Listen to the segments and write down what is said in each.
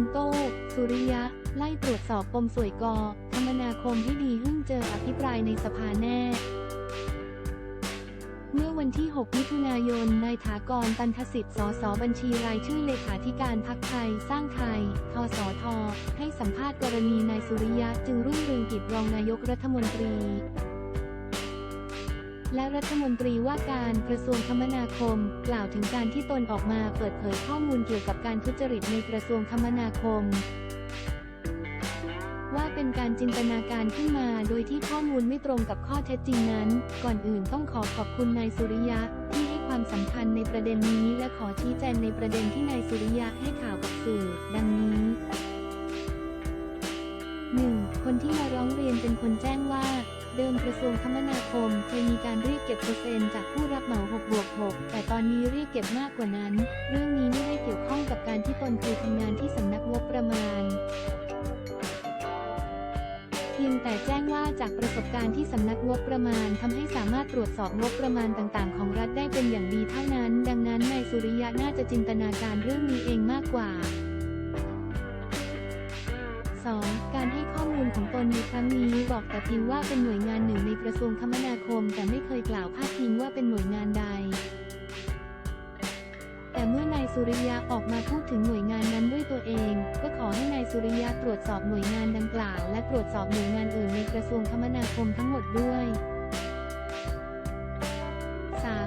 รโต้สุริยะ ไล่ตรวจสอบปมสวยกอคมนาคมที่ดีหึ่งเจออภิปรายในสภาแน่เมื่อวันที่ 6 มิถุนายน นายถากร ตันทสิทธิ์ สส บัญชีรายชื่อเลขาธิการพักไทย สร้างไทย ทสท ให้สัมภาษณ์กรณีนายสุริยะ จึงรุ่งเรืองกิจรองนายกรัฐมนตรี และรัฐมนตรีว่าการกระทรวงคมนาคม กล่าวถึงการที่ตนออกมาเปิดเผยข้อมูลเกี่ยวกับการทุจริตในกระทรวงคมนาคม ว่าเป็นการจินตนาการขึ้นมาโดยที่ข้อมูลไม่ตรงกับข้อเท็จจริงนั้น ก่อนอื่นต้องขอขอบคุณนายสุริยะที่ให้ความสำคัญในประเด็นนี้และขอชี้แจงในประเด็นที่นายสุริยะให้ข่าวกับสื่อ ดังนี้ 1. คนที่มาร้องเรียนเป็นคนแจ้งว่า เดิมกระทรวงคมนาคมเคยมีการเรียกเก็บเปอร์เซ็นต์จากผู้รับเหมา6บวก6แต่ตอนนี้เรียกเก็บมากกว่านั้น เรื่องนี้ไม่ได้เกี่ยวข้องกับการที่ตนเคยทำงานที่สำนักงบประมาณเพียงแต่แจ้งว่าจากประสบการณ์ที่สำนักงบประมาณทำให้สามารถตรวจสอบงบประมาณต่างๆ ของรัฐได้เป็นอย่างดีเท่านั้น ดังนั้นนายสุริยะน่าจะจินตนาการเรื่องนี้เองมากกว่า 2. การให้ข้อมูลของตนในครั้งนี้บอกแต่เพียงว่าเป็นหน่วยงานหนึ่งในกระทรวงคมนาคม แต่ไม่เคยกล่าวพาดพิงว่าเป็นหน่วยงานใด แต่เมื่อนายสุริยะออกมาพูดถึงหน่วยงานนั้นด้วยตัวเอง ก็ขอให้นายสุริยะตรวจสอบหน่วยงานดังกล่าว และตรวจสอบหน่วยงานอื่นในกระทรวงคมนาคมทั้งหมดด้วย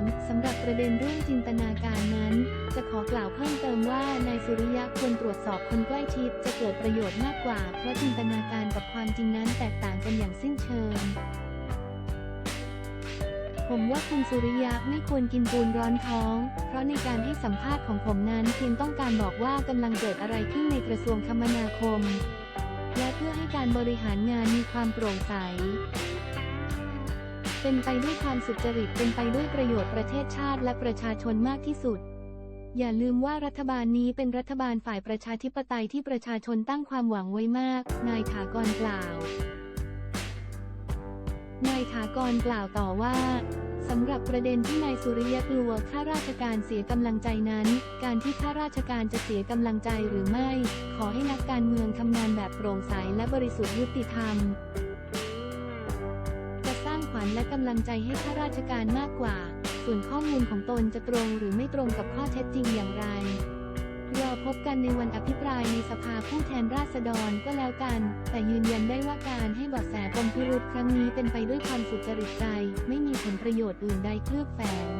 3. สำหรับประเด็นเรื่องจินตนาการนั้น จะขอกล่าวเพิ่มเติมว่านายสุริยะควรตรวจสอบคนใกล้ชิดจะเกิดประโยชน์มากกว่า เพราะจินตนาการกับความจริงนั้นแตกต่างกันอย่างสิ้นเชิงผมว่าคุณสุริยะไม่ควรกินปูนร้อนท้อง เพราะในการให้สัมภาษณ์ของผมนั้นเพียงต้องการบอกว่ากำลังเกิดอะไรขึ้นในกระทรวงคมนาคม และเพื่อให้การบริหารงานมีความโปร่งใส เป็นไปด้วยความสุจริตเป็นไปด้วยประโยชน์ประเทศชาติและประชาชนมากที่สุด อย่าลืมว่ารัฐบาลนี้เป็นรัฐบาลฝ่ายประชาธิปไตยที่ประชาชนตั้งความหวังไว้มาก นายถากรกล่าวนายถากรกล่าวต่อว่าสำหรับประเด็นที่นายสุริยะกลัวข้าราชการเสียกำลังใจนั้น การที่ข้าราชการจะเสียกำลังใจหรือไม่ ขอให้นักการเมืองทำงานแบบโปร่งใสและบริสุทธิ์ยุติธรรมัญและกำลังใจให้ข้าราชการมากกว่า ส่วนข้อมูลของตนจะตรงหรือไม่ตรงกับข้อเท็จจริงอย่างไรรอพบกันในวันอภิปรายในสภาผู้แทนราษฎรก็แล้วกัน แต่ยืนยันได้ว่าการให้บาะแสปมพิรุธครั้งนี้เป็นไปด้วยความสุจริตใจ ไม่มีผลประโยชน์อื่นใดเคลือบแฝง